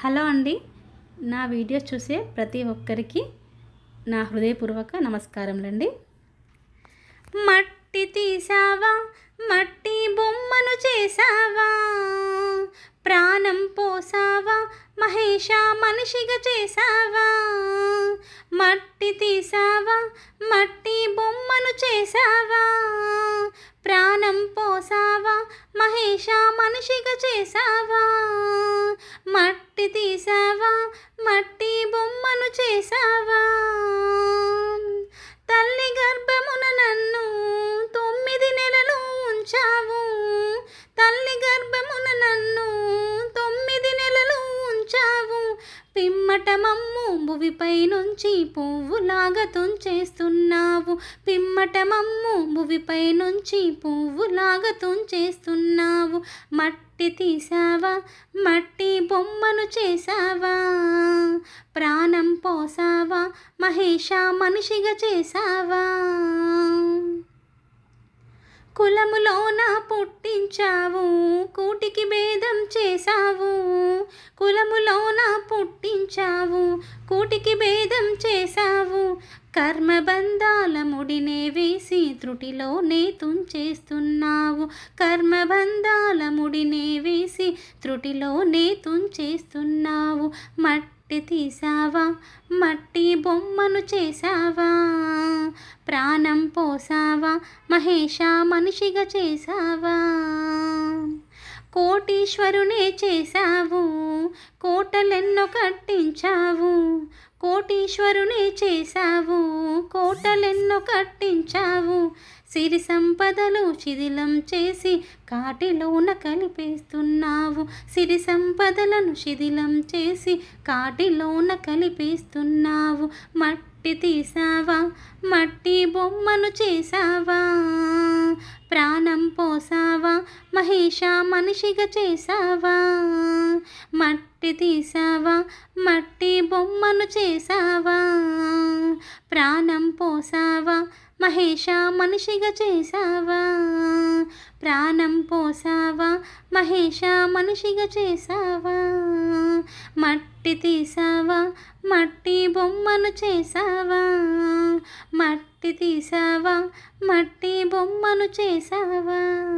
Hello అండి. నా videos చూసే ప్రతి ఒక్కరికి నా హృదయపూర్వక నమస్కారములండి. మట్టి తీసావా మట్టి బొమ్మను చేసావా ప్రాణం పోసావా మహేష మనిషిగా చేసావా మట్టి తీసావా మట్టి బొమ్మను చేసావా ప్రాణం పోసావా మహేష మనిషిగా చేసావా మట్టి తీసావా పిమ్మట మమ్ము భువిపై నుంచి పువ్వులాగా తుంచేస్తున్నావు. పిమ్మట మమ్ము భువిపై నుంచి పువ్వులాగా తుంచేస్తున్నావు. మట్టి తీసావా మట్టి బొమ్మను చేసావా ప్రాణం పోసావా మహేష మనిషిగా చేసావా కులములోన పుట్టించావు కూటికి భేదం చేశావు. కులములోన చావు కూటికి భేదం చేశావు. కర్మబంధాల ముడినే వేసి త్రుటిలోనే తుంచేస్తున్నావు. కర్మబంధాల ముడినే వేసి త్రుటిలోనే తుంచేస్తున్నావు. మట్టి తీసావా మట్టి బొమ్మను చేసావా ప్రాణం పోసావా మహేష మనిషిగా చేసావా కోటీశ్వరునే చేశావు కోటలెన్నో కట్టించావు. కోటీశ్వరునే చేశావు కోటలెన్నో కట్టించావు. సిరి సంపదలు శిథిలం చేసి కాటిలోన కలిపేస్తున్నావు. సిరి సంపదలను శిథిలం చేసి కాటిలోన కలిపేస్తున్నావు. మట్టి తీసావా మట్టి బొమ్మను చేసావా ప్రాణం పోసావా? మహేష మనిషిగా చేసావా? మట్టి తీసావా? మట్టి బొమ్మను చేసావా? ప్రాణం పోసావా? మహేష మనిషిగా చేసావా? ప్రాణం పోసావా? మహేష మనిషిగా చేసావా? మట్టి తీసావా? మట్టి బొమ్మను చేసావా? మట్టి తీసావా? మట్టి బొమ్మను చేసావా?